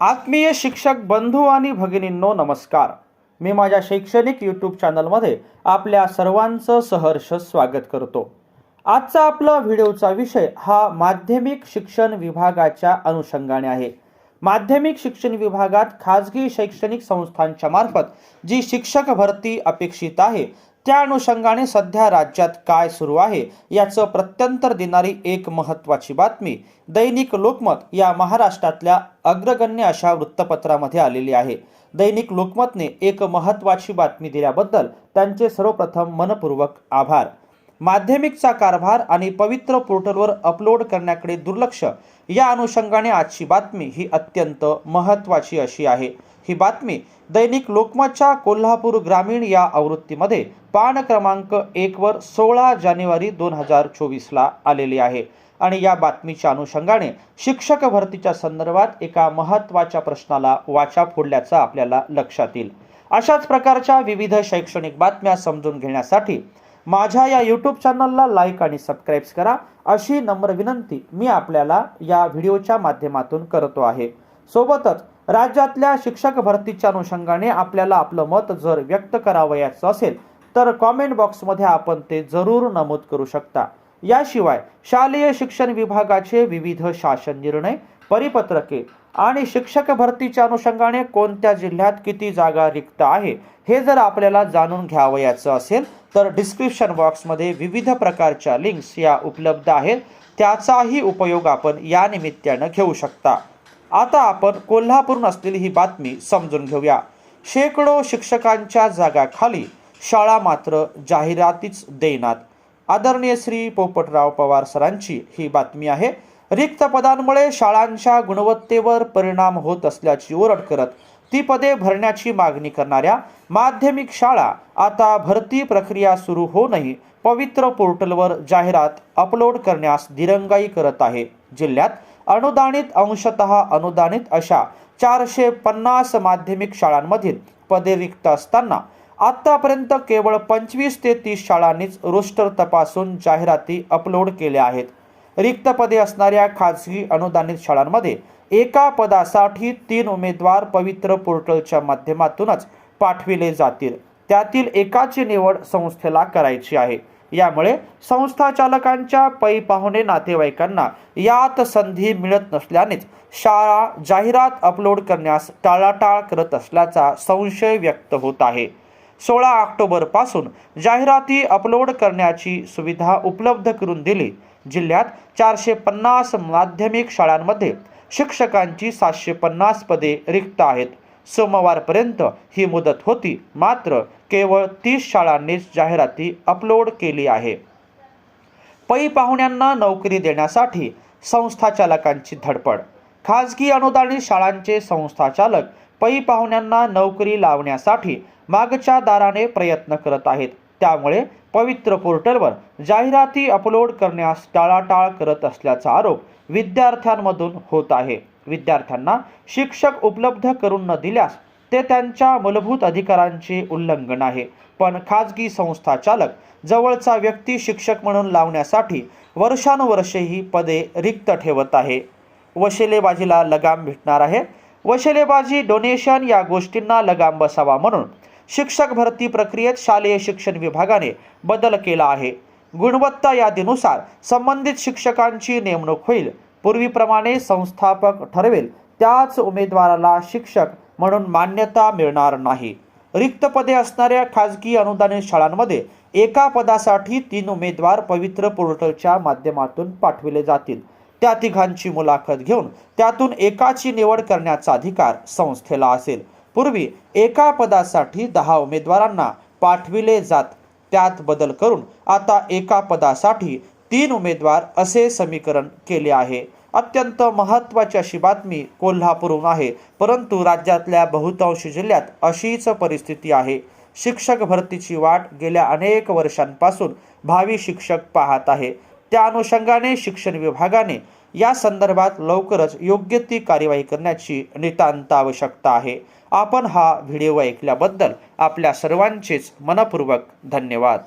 आत्मीय शिक्षक बंधू आणि भगिनींनो नमस्कार. मी माझ्या शैक्षणिक यूट्यूब चॅनलमध्ये आपल्या सर्वांचं सहर्ष स्वागत करतो. आजचा आपला व्हिडिओचा विषय हा माध्यमिक शिक्षण विभागाच्या अनुषंगाने आहे. माध्यमिक शिक्षण विभागात खाजगी शैक्षणिक संस्थांच्या मार्फत जी शिक्षक भरती अपेक्षित आहे त्या अनुषंगाने सध्या राज्यात काय सुरू आहे याचं प्रत्यंतर देणारी एक महत्त्वाची बातमी दैनिक लोकमत या महाराष्ट्रातल्या अग्रगण्य अशा वृत्तपत्रामध्ये आलेली आहे. दैनिक लोकमतने एक महत्त्वाची बातमी दिल्याबद्दल त्यांचे सर्वप्रथम मनपूर्वक आभार. माध्यमिकचा कारभार आणि पवित्र पोर्टलवर अपलोड करण्याकडे दुर्लक्ष. या अनुषंगाने आजची बातमी ही अत्यंत महत्त्वाची अशी आहे. ही बातमी दैनिक लोकमतच्या कोल्हापूर ग्रामीण या आवृत्तीमध्ये पान क्रमांक एकवर सोळा जानेवारी दोन हजार चोवीसला आलेली आहे. आणि या बातमीच्या अनुषंगाने शिक्षक भरतीच्या संदर्भात एका महत्त्वाच्या प्रश्नाला वाचा फोडल्याचं आपल्याला लक्षात येईल. अशाच प्रकारच्या विविध शैक्षणिक बातम्या समजून घेण्यासाठी माझ्या या यूट्यूब चॅनलला लाईक आणि सबस्क्राईब्स करा. अशी नम्र विनंती मी आपल्याला या व्हिडिओच्या माध्यमातून करतो आहे. सोबतच राज्यातल्या शिक्षक भरतीच्या अनुषंगाने आपल्याला आपलं मत जर व्यक्त करावयाचं असेल तर कॉमेंट बॉक्समध्ये आपण ते जरूर नमूद करू शकता. याशिवाय शालेय शिक्षण विभागाचे विविध शासन निर्णय परिपत्रके आणि शिक्षक भरतीच्या अनुषंगाने कोणत्या जिल्ह्यात किती जागा रिक्त आहे हे जर आपल्याला जाणून घ्यावयाचं असेल तर डिस्क्रिप्शन बॉक्समध्ये विविध प्रकारच्या लिंक्स या उपलब्ध आहेत. त्याचाही उपयोग आपण या निमित्तानं घेऊ शकता. आता आपण कोल्हापूरून असलेली ही बातमी समजून घेऊया. शेकडो शिक्षकांच्या जागाखाली शाळा मात्र जाहिरातीच देणार. आदरणीय श्री पोपटराव पवार सरांची ही बातमी आहे. रिक्त पदांमुळे शाळांच्या गुणवत्तेवर परिणाम होत असल्याची ओरड करत ती पदे भरण्याची मागणी करणाऱ्या माध्यमिक शाळा आता भरती प्रक्रिया सुरू होऊनही पवित्र पोर्टलवर जाहिरात अपलोड करण्यास दिरंगाई करत आहे. जिल्ह्यात अनुदानित अंशतः अनुदानित अशा चारशे पन्नास माध्यमिक शाळांमधील पदे रिक्त असताना आत्तापर्यंत केवळ पंचवीस ते तीस शाळांनीच रोस्टर तपासून जाहिराती अपलोड केल्या आहेत. रिक्त पदे असणाऱ्या खाजगी अनुदानित शाळांमध्ये एका पदासाठी तीन उमेदवार पवित्र पोर्टलच्या माध्यमातूनच पाठविले जातील. त्यातील एकाची निवड संस्थेला करायची आहे. यामुळे संस्था चालकांच्या पै पाहुणे नातेवाईकांना यात संधी मिळत नसल्यानेच शाळा जाहिरात अपलोड करण्यास टाळाटाळ करत असल्याचा संशय व्यक्त होत आहे. सोळा ऑक्टोबरपासून जाहिराती अपलोड करण्याची सुविधा उपलब्ध करून दिली. जिल्ह्यात चारशे पन्नास माध्यमिक शाळांमध्ये शिक्षकांची सातशे पन्नास पदे रिक्त आहेत. सोमवारपर्यंत ही मुदत होती मात्र केवळ तीस शाळांनीच जाहिराती अपलोड केली आहे. पै पाहुण्यांना नोकरी देण्यासाठी संस्थाचालकांची धडपड. खाजगी अनुदानित शाळांचे संस्थाचालक पै पाहुण्यांना नोकरी लावण्यासाठी मागच्या दाराने प्रयत्न करत आहेत. त्यामुळे पवित्र पोर्टलवर जाहिराती अपलोड करण्यास टाळाटाळ करत असल्याचा आरोप विद्यार्थ्यांमधून होत आहे. विद्यार्थ्यांना शिक्षक उपलब्ध करून न दिल्यास ते त्यांच्या मूलभूत अधिकारांचे उल्लंघन आहे. पण खाजगी संस्था चालक जवळचा व्यक्ती शिक्षक म्हणून लावण्यासाठी वर्षानुवर्षे ही पदे रिक्त ठेवत आहे. वशिलेबाजीला लगाम भेटणार आहे. वशिलेबाजी डोनेशन या गोष्टींना लगाम बसावा म्हणून शिक्षक भरती प्रक्रियेत शालेय शिक्षण विभागाने बदल केला आहे. गुणवत्ता यादीनुसार संबंधित शिक्षकांची नेमणूक होईल. पूर्वीप्रमाणे संस्थापक ठरवेल त्याच उमेदवाराला शिक्षक म्हणून मान्यता मिळणार नाही. रिक्त पदे असणाऱ्या खाजगी अनुदानित शाळांमध्ये एका पदासाठी तीन उमेदवार पवित्र पोर्टलच्या माध्यमातून पाठविले जातील. त्या तिघांची मुलाखत घेऊन त्यातून एकाची निवड करण्याचा अधिकार संस्थेला असेल. पूर्वी एका पदासाठी दहा उमेदवारांना पाठविले जात. त्यात बदल करून आता एका पदासाठी तीन उमेदवार असे समीकरण केले आहे. अत्यंत महत्त्वाची अशी बातमी कोल्हापूरहून आहे. परंतु राज्यातल्या बहुतांश जिल्ह्यात अशीच परिस्थिती आहे. शिक्षक भरतीची वाट गेल्या अनेक वर्षांपासून भावी शिक्षक पाहत आहे. त्या अनुषंगाने शिक्षण विभागाने या संदर्भात लवकरच योग्य ती कार्यवाही करण्याची नितांत आवश्यकता आहे. आपण हा व्हिडिओ ऐकल्याबद्दल आपल्या सर्वांचेच मनपूर्वक धन्यवाद.